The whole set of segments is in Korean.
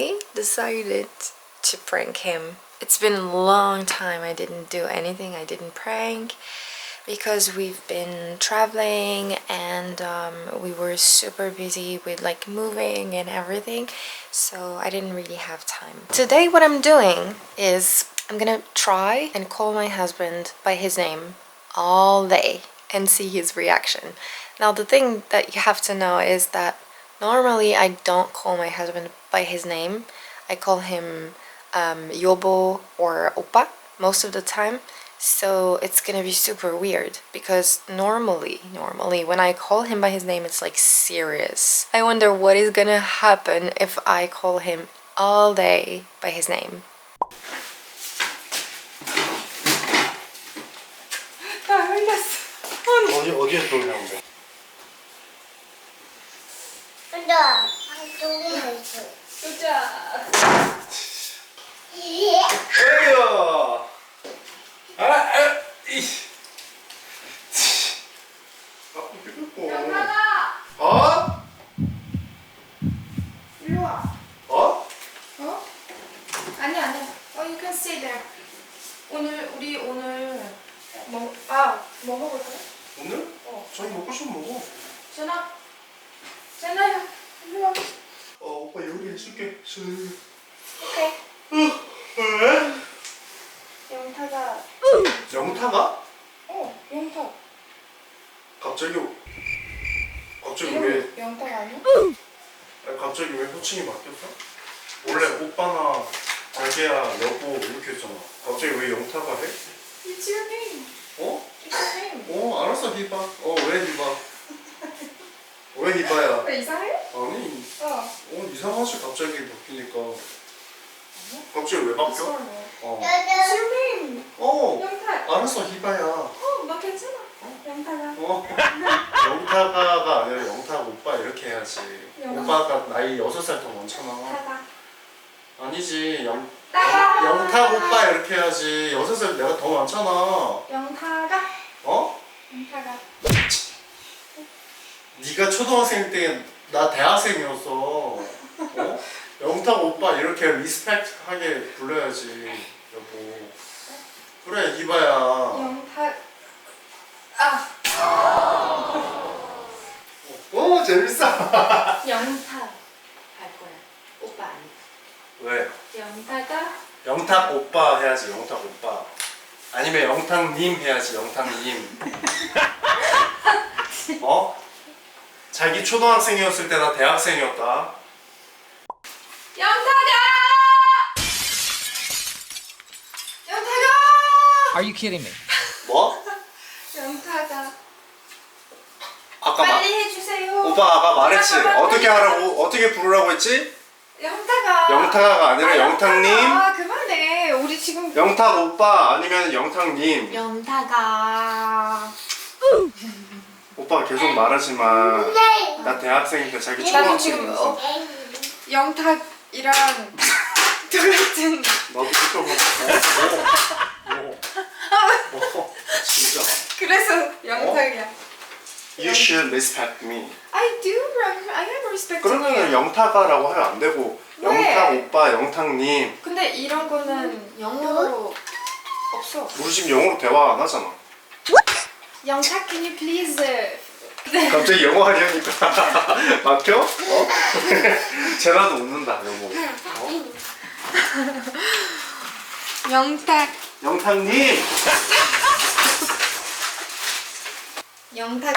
I decided to prank him. It's been a long time I didn't do anything. I didn't prank because we've been traveling and um, we were super busy with like moving and everything. So I didn't really have time. Today what I'm doing is I'm gonna try and call my husband by his name all day and see his reaction. Now the thing that you have to know is that normally I don't call my husband by his name. I call him um, Yobo or Oppa most of the time. So it's gonna be super weird because normally, normally when I call him by his name, it's like serious. I wonder what is gonna happen if I call him all day by his name. 어디 어디에 돌려는데? 근데 한쪽에 있어. 에이요. 아, 아, 이. 아, 이거 어? 일로 와. 어? 어? 아니야 아니야. 어, you can stay there. 오늘 우리 오늘 뭐, 아, 뭐? 오늘? 어. 저희 먹고 싶으면 먹어. 전화. 전화야. 어, 오빠 여기 있을게. 실. 오케이. 왜? 영타가. 영타가? 어, 영타. 갑자기 갑자기 이름이 왜 영타가 아니야? 아니, 갑자기 왜 호칭이 바뀌었어? 원래 오빠나 자기야 여보 이렇게 했잖아. 갑자기 왜 영타가 해? It's your name. 어? It's your name. 어 알았어 히바. 어왜 히바? 왜 히바야? 왜 이상해? 어. 어 이상하지 갑자기 바뀌니까. 갑자기 왜 바뀌어? 어. Your name. 어 영타. 알았어 히바야. 어, 나 괜찮아. 영타가. 어 영타가가 아니라 영타 오빠 이렇게 해야지. 영타. 오빠가 나이 6살 더 많잖아. 타가. 아니지 영 따가. 영탁 오빠 이렇게 해야지 여섯 살 내가 더 많잖아 영타가. 어? 영타가. 네가 초등학생 때 나 대학생이었어 어? 영탁 오빠 이렇게 리스펙트하게 불러야지 여보 그래 이봐야 영타. 아, 어 재밌어 영타 할 거야. 오빠 아니. 왜? 영타가. 영탁 오빠 해야지 영탁 오빠 아니면 영탁님 해야지 영탁님 어? 자기 초등학생이었을 때 나 대학생이었다 영타가. 영타가. Are you kidding me? 뭐? 영타가. 아까 마, 빨리 해주세요. 오빠 아까 말했지 잠깐만, 어떻게 빨리 하라고 어떻게 부르라고 했지? 영타가. 영탁가 아니라 아, 영탁님 아 그만해. 우리 지금 영탁 오빠 아니면 영탁님 영타가. 오빠가 계속 말하지만 네. 나 대학생인데 자기 초등학생이었어 어, 영탁 이랑 똑같은. 나도 그쪽 뭐, 뭐, 뭐, 진짜 그래서 영탁이야. You should respect me I do. I am respecting 그러면은 you. 영탁아라고 하면 안 되고 왜? 영탁 오빠 영탁님 근데 이런 거는 영어로 없어. 우리 지금 영어로 대화 안 하잖아 영탁, can you please? 네. 갑자기 영어 하려니까 막혀? 어? 쟤나도 웃는다 여보 어? 영탁, 영탁님 영탁,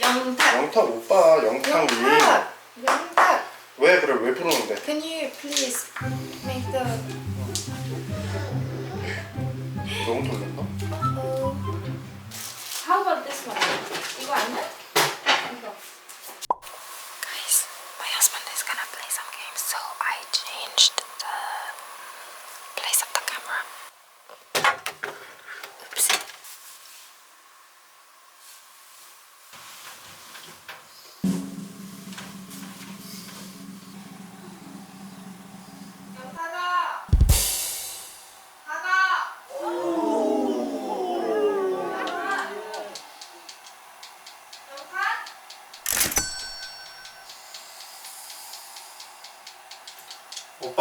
영탁, 영탁 오빠 영탁님 영탁, 영탁. 왜 그래 왜 부르는데 Can you please make the 너무 돌렸나? uh, How about this one? 이거 아니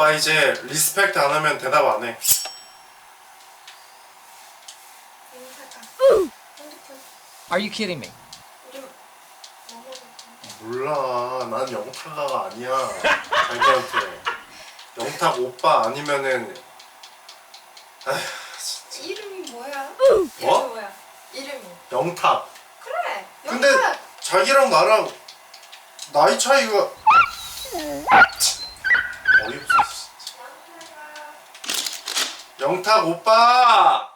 오빠 이제 리스펙트 안 하면 대답 안 해. Are you kidding me? 몰라. 난 영탁아가 아니야. 자기한테. 영탁 오빠 아니면은 아휴. 이름이 뭐야? 뭐? 이름이 뭐야? 이름이. 영탁. 그래. 근데 영탁. 자기랑 나랑 나이 차이가 어이없어. 진짜. 영탁 오빠.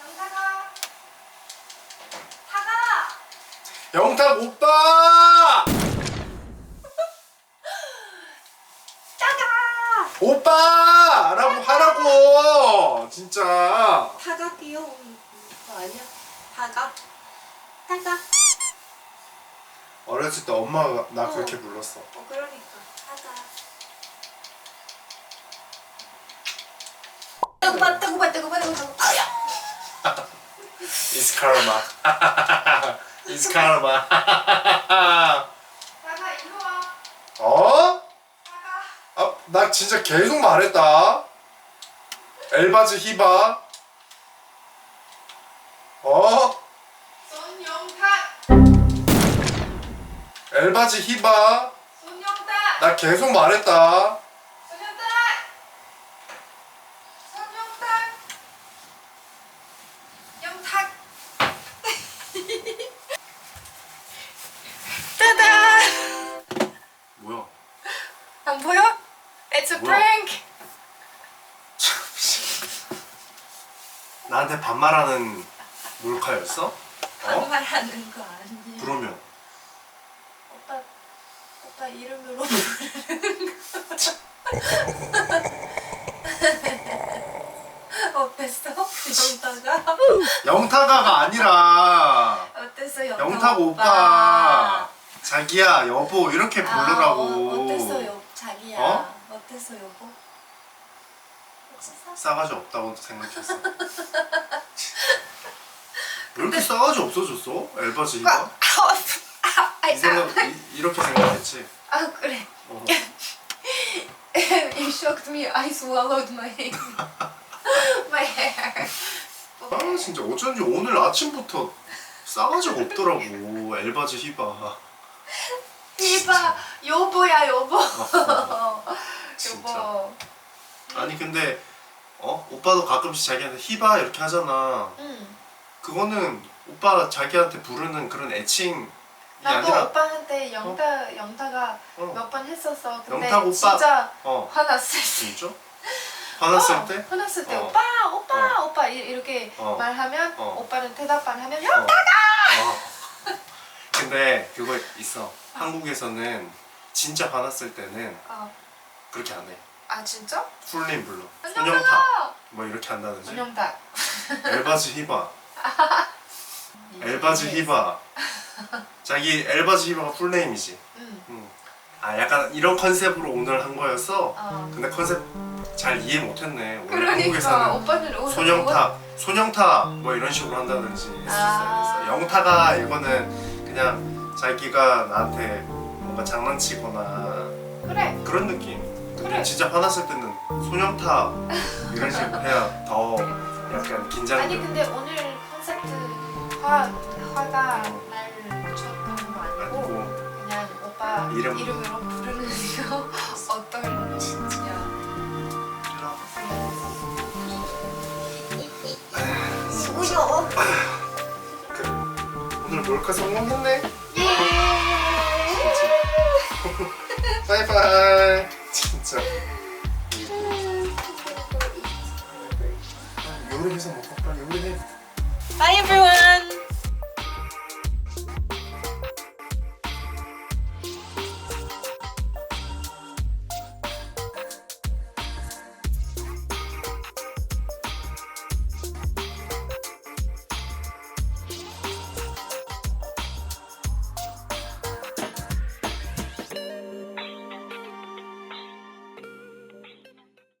영탁아. 타가. 영탁 오빠. 타가. 오빠 라고 하라고 진짜 타가 귀여운 거 아니야? 타가. 타가. 어렸을 때 엄마가 나 어. 그렇게 불렀어 어 그러니까 타가. 뜨고 봐 뜨고 봐. 아야. It's karma It's karma 타가 이리 와. 어? 타가. 아, 나 진짜 계속 말했다 엘바즈 히바 어? 손영탁. 엘바즈 히바 손영탁. 나 계속 말했다 손영탁. 손영탁. 영탁. 따단. 뭐야 안 보여? It's a 뭐야? prank. 나한테 반말하는 몰카였어? 어? 반말하는 거 아니야. 그러면 오빠 오빠 이름으로 부르는 거. 어땠어? 영타가? 영타가가 아니라 어땠어 영타, 영탁 오빠 자기야 여보 이렇게 부르라고 아, 어, 어땠어 여 자기야? 어? 어 땠어 여보? 싸가지 없다고 생각했어 왜 이렇게 싸가지 없어졌어? 엘바지가? 아, 아, 이 생각, 이, 이렇게 생각했지 아 그래. 어. you shocked me. I swallowed my my hair. 아 진짜 어쩐지 오늘 아침부터 싸가지가 없더라고 엘바지 히바 이봐 여보야 여보. 진짜. 여보. 아니 근데 어? 오빠도 가끔씩 자기한테 히바 이렇게 하잖아 응. 그거는 오빠 자기한테 부르는 그런 애칭이 나도 아니라 오빠한테 영타 영타가 어. 몇 번 했었어. 근데 영탁 오빠. 진짜 어 화났을 때. 진짜? 화났을 어, 때? 화났을 때 어. 오빠 오빠 어. 오빠 이- 이렇게 어. 말하면 어. 오빠는 대답 안 하면 어. 어. 근데 그거 있어 한국에서는 진짜 화났을 때는 어. 그렇게 안 해 아 진짜? 풀네임 불러 안녕하세요. 뭐 이렇게 한다든지 전영탁. 엘바즈 히바 엘바즈 히바 자기 엘바즈 히바가 풀네임이지 응. 음. 아 약간 이런 컨셉으로 오늘 한 거였어 어. 근데 컨셉 잘 이해 못했네 원래 그러니까 오빠는 오늘 소영타, 소영타 뭐 이런 식으로 한다든지 했었어요. 아. 영타가 이거는 그냥 자기가 나한테 뭔가 장난치거나 그래 그런 느낌. 그래. 진짜 화났을 때는 소영타 이런 식으로 해야 더 약간 긴장. 아니 근데 오늘 컨셉트 화 화가 날 쳤다는 거 아니고 아니고 그냥 오빠 이름. 이름으로 부르는 거 어떤 진짜 수요. 그래. 오늘 몰카 성공했네. 바이바이. 진짜. 요리해서 먹어 빨리 요리해. Bye everyone.